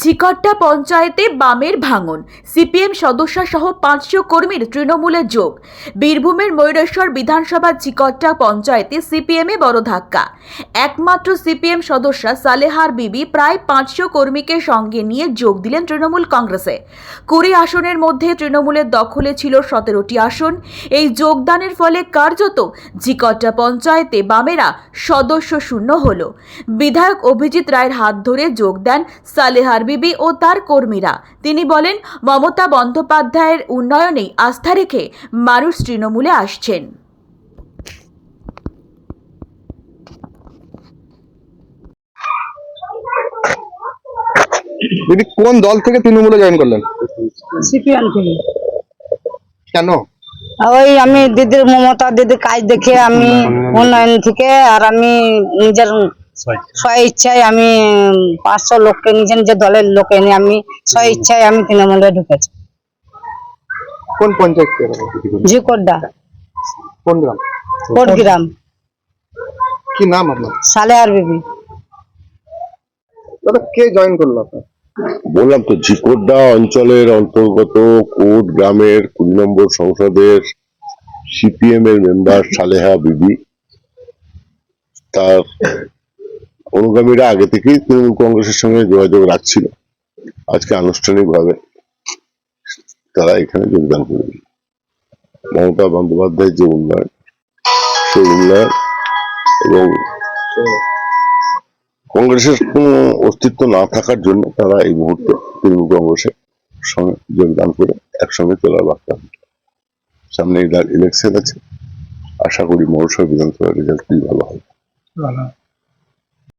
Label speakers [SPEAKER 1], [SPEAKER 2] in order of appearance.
[SPEAKER 1] ঝিকট্টা পঞ্চায়েতে বামের ভাঙন। সিপিএম সদস্য সহ পাঁচশো কর্মীর তৃণমূলে যোগ। বীরভূমের ময়ূরেশ্বর বিধানসভা ঝিকট্টা পঞ্চায়েতে সিপিএমে বড় ধাক্কা। একমাত্র সিপিএম সদস্য সালেহার বিবি প্রায় পাঁচশো কর্মীকে সঙ্গে নিয়ে যোগ দিলেন তৃণমূল কংগ্রেসে। কুড়ি আসনের মধ্যে তৃণমূলের দখলে ছিল সতেরোটি আসন। এই যোগদানের ফলে কার্যত ঝিকট্টা পঞ্চায়েতে বামেরা সদস্য শূন্য হল। বিধায়ক অভিজিৎ রায়ের হাত ধরে যোগ দেন সালেহার বিবি ও তার কর্মীরা। তিনি বলেন মমতা বন্দ্যোপাধ্যায়ের উন্নয়নেই আস্থা রেখে মানুষ তৃণমূলে আসছেন।
[SPEAKER 2] দিদি কোন দল থেকে তৃণমূলে জয়েন করলেন?
[SPEAKER 3] সিপিএম থেকে।
[SPEAKER 2] কেন?
[SPEAKER 3] ওই আমি দিদির মমতা দিদির কাজ দেখে আমি উন্নয়ন থেকে আর আমি নিজের স্ব ইচ্ছায় আমি পাঁচশো লোককে নিজের নিজের দলের লোকে নিয়ে আমি স্ব ইচ্ছায় আমি তৃণমূলে ঢুকেছি।
[SPEAKER 2] কোন পঞ্চায়েত থেকে?
[SPEAKER 3] ঝিকোড্ডা
[SPEAKER 2] কোন গ্রাম?
[SPEAKER 3] কোটগ্রাম
[SPEAKER 2] কি নাম আপনার?
[SPEAKER 3] সালে আর বিবি।
[SPEAKER 2] দাদা কে জয়েন করল আপনার?
[SPEAKER 4] বললাম তো ঝিকোড্ডা অঞ্চলের অন্তর্গত কোট গ্রামের কুড়ি নম্বর সংসদের সিপিএম এর মেম্বার সালেহা বিবি। তার অনুগামীরা আগে থেকেই তৃণমূল কংগ্রেসের সঙ্গে যোগাযোগ রাখছিল। আজকে আনুষ্ঠানিকভাবে তারা এখানে যোগদান করবে। মমতা বন্দ্যোপাধ্যায়ের যে উন্নয়ন, সেই উন্নয়ন এবং কংগ্রেসের কোনো অস্তিত্ব না থাকার জন্য তারা এই মুহূর্তে তৃণমূল কংগ্রেসের সঙ্গে যোগদান করে একসঙ্গে চলার বার্তা সামনে ইলেকশন আছে। আশা করি মৌসুমী বিধানসভার রেজাল্ট খুবই ভালো হবে।